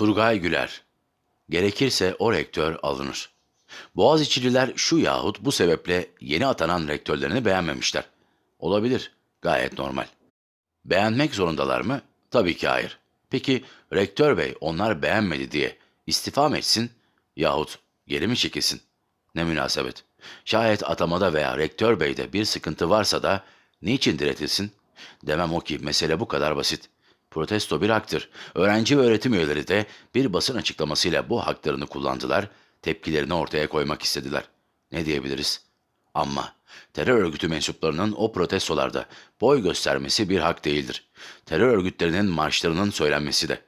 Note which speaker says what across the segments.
Speaker 1: Turgay Güler. Gerekirse o rektör alınır. Boğaziçi'liler şu yahut bu sebeple yeni atanan rektörlerini beğenmemişler. Olabilir, gayet normal. Beğenmek zorundalar mı? Tabii ki hayır. Peki rektör bey onlar beğenmedi diye istifa mı etsin yahut geri mi çekilsin? Ne münasebet. Şayet atamada veya rektör beyde bir sıkıntı varsa da niçin diretilsin? Demem o ki mesele bu kadar basit. Protesto bir haktır. Öğrenci ve öğretim üyeleri de bir basın açıklamasıyla bu haklarını kullandılar, tepkilerini ortaya koymak istediler. Ne diyebiliriz? Ama terör örgütü mensuplarının o protestolarda boy göstermesi bir hak değildir. Terör örgütlerinin marşlarının söylenmesi de.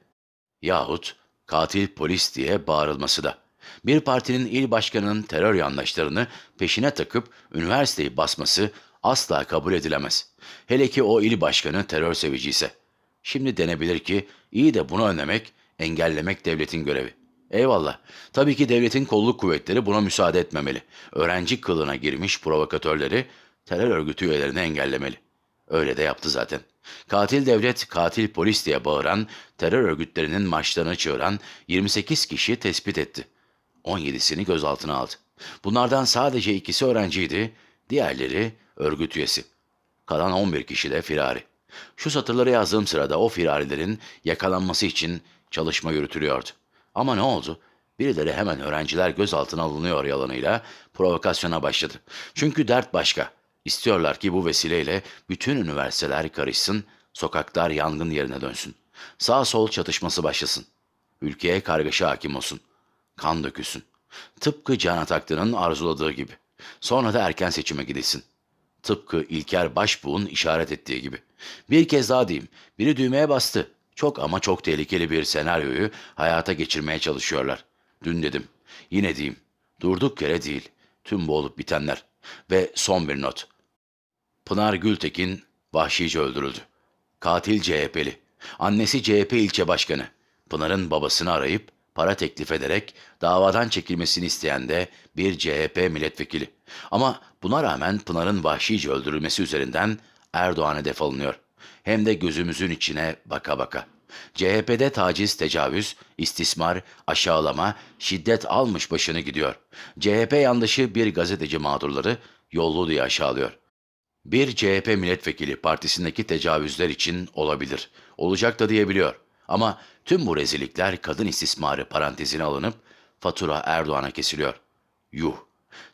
Speaker 1: Yahut katil polis diye bağırılması da. Bir partinin il başkanının terör yandaşlarını peşine takıp üniversiteyi basması asla kabul edilemez. Hele ki o il başkanı terör sevici ise. Şimdi denebilir ki iyi de bunu önlemek, engellemek devletin görevi. Eyvallah. Tabii ki devletin kolluk kuvvetleri buna müsaade etmemeli. Öğrenci kılığına girmiş provokatörleri terör örgütü üyelerini engellemeli. Öyle de yaptı zaten. Katil devlet, katil polis diye bağıran, terör örgütlerinin maçlarını çığıran 28 kişi tespit etti. 17'sini gözaltına aldı. Bunlardan sadece ikisi öğrenciydi, diğerleri örgüt üyesi. Kalan 11 kişi de firari. Şu satırları yazdığım sırada o firarilerin yakalanması için çalışma yürütülüyordu. Ama ne oldu? Birileri hemen öğrenciler gözaltına alınıyor yalanıyla provokasyona başladı. Çünkü dert başka. İstiyorlar ki bu vesileyle bütün üniversiteler karışsın, sokaklar yangın yerine dönsün. Sağ sol çatışması başlasın. Ülkeye kargaşa hakim olsun. Kan dökülsün. Tıpkı Can Ataklı'nın arzuladığı gibi. Sonra da erken seçime gidilsin. Tıpkı İlker Başbuğ'un işaret ettiği gibi. Bir kez daha diyeyim, biri düğmeye bastı. Çok ama çok tehlikeli bir senaryoyu hayata geçirmeye çalışıyorlar. Dün dedim, yine diyeyim. Durduk yere değil, tüm bu olup bitenler. Ve son bir not. Pınar Gültekin vahşice öldürüldü. Katil CHP'li. Annesi CHP ilçe başkanı. Pınar'ın babasını arayıp para teklif ederek davadan çekilmesini isteyen de bir CHP milletvekili. Ama buna rağmen Pınar'ın vahşice öldürülmesi üzerinden Erdoğan hedef alınıyor. Hem de gözümüzün içine baka baka. CHP'de taciz, tecavüz, istismar, aşağılama, şiddet almış başını gidiyor. CHP yandaşı bir gazeteci mağdurları yollu diye aşağılıyor. Bir CHP milletvekili partisindeki tecavüzler için olabilir. Olacak da diyebiliyor. Ama tüm bu rezillikler kadın istismarı parantezine alınıp fatura Erdoğan'a kesiliyor. Yuh!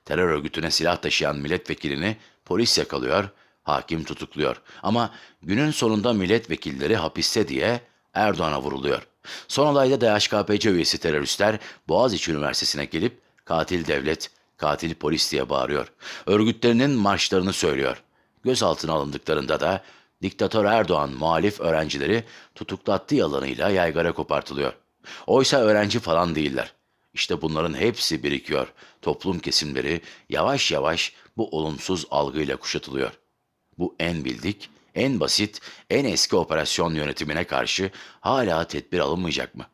Speaker 1: Terör örgütüne silah taşıyan milletvekilini polis yakalıyor, hakim tutukluyor. Ama günün sonunda milletvekilleri hapiste diye Erdoğan'a vuruluyor. Son olayda DHKPC üyesi teröristler Boğaziçi Üniversitesi'ne gelip katil devlet, katil polis diye bağırıyor. Örgütlerinin marşlarını söylüyor. Gözaltına alındıklarında da diktatör Erdoğan muhalif öğrencileri tutuklattı yalanıyla yaygara kopartılıyor. Oysa öğrenci falan değiller. İşte bunların hepsi birikiyor. Toplum kesimleri yavaş yavaş bu olumsuz algıyla kuşatılıyor. Bu en bildik, en basit, en eski operasyon yönetimine karşı hala tedbir alınmayacak mı?